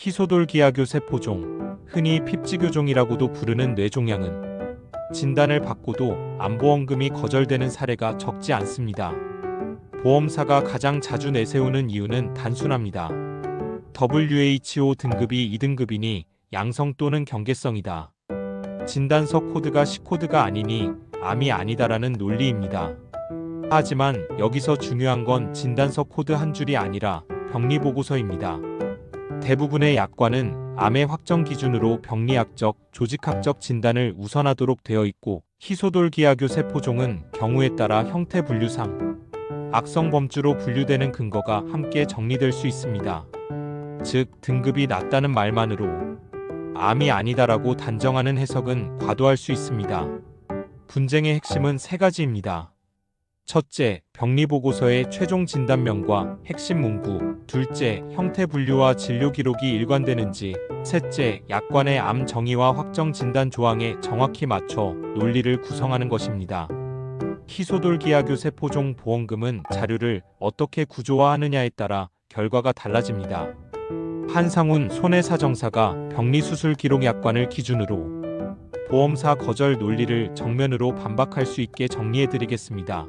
희소돌기하교 세포종, 흔히 핍지교종이라고도 부르는 뇌종양은 진단을 받고도 안보험금이 거절되는 사례가 적지 않습니다. 보험사가 가장 자주 내세우는 이유는 단순합니다. WHO 등급이 2등급이니 양성 또는 경계성이다. 진단서 코드가 C코드가 아니니 암이 아니다라는 논리입니다. 하지만 여기서 중요한 건 진단서 코드 한 줄이 아니라 병리 보고서입니다. 대부분의 약관은 암의 확정 기준으로 병리학적, 조직학적 진단을 우선하도록 되어 있고 희소돌기하교 세포종은 경우에 따라 형태 분류상 악성 범주로 분류되는 근거가 함께 정리될 수 있습니다. 즉 등급이 낮다는 말만으로 암이 아니다라고 단정하는 해석은 과도할 수 있습니다. 분쟁의 핵심은 세 가지입니다. 첫째, 병리보고서의 최종 진단명과 핵심 문구. 둘째, 형태 분류와 진료 기록이 일관되는지. 셋째, 약관의 암 정의와 확정 진단 조항에 정확히 맞춰 논리를 구성하는 것입니다. 희소돌기하교 세포종 보험금은 자료를 어떻게 구조화하느냐에 따라 결과가 달라집니다. 한상훈 손해사정사가 병리수술 기록 약관을 기준으로 보험사 거절 논리를 정면으로 반박할 수 있게 정리해 드리겠습니다.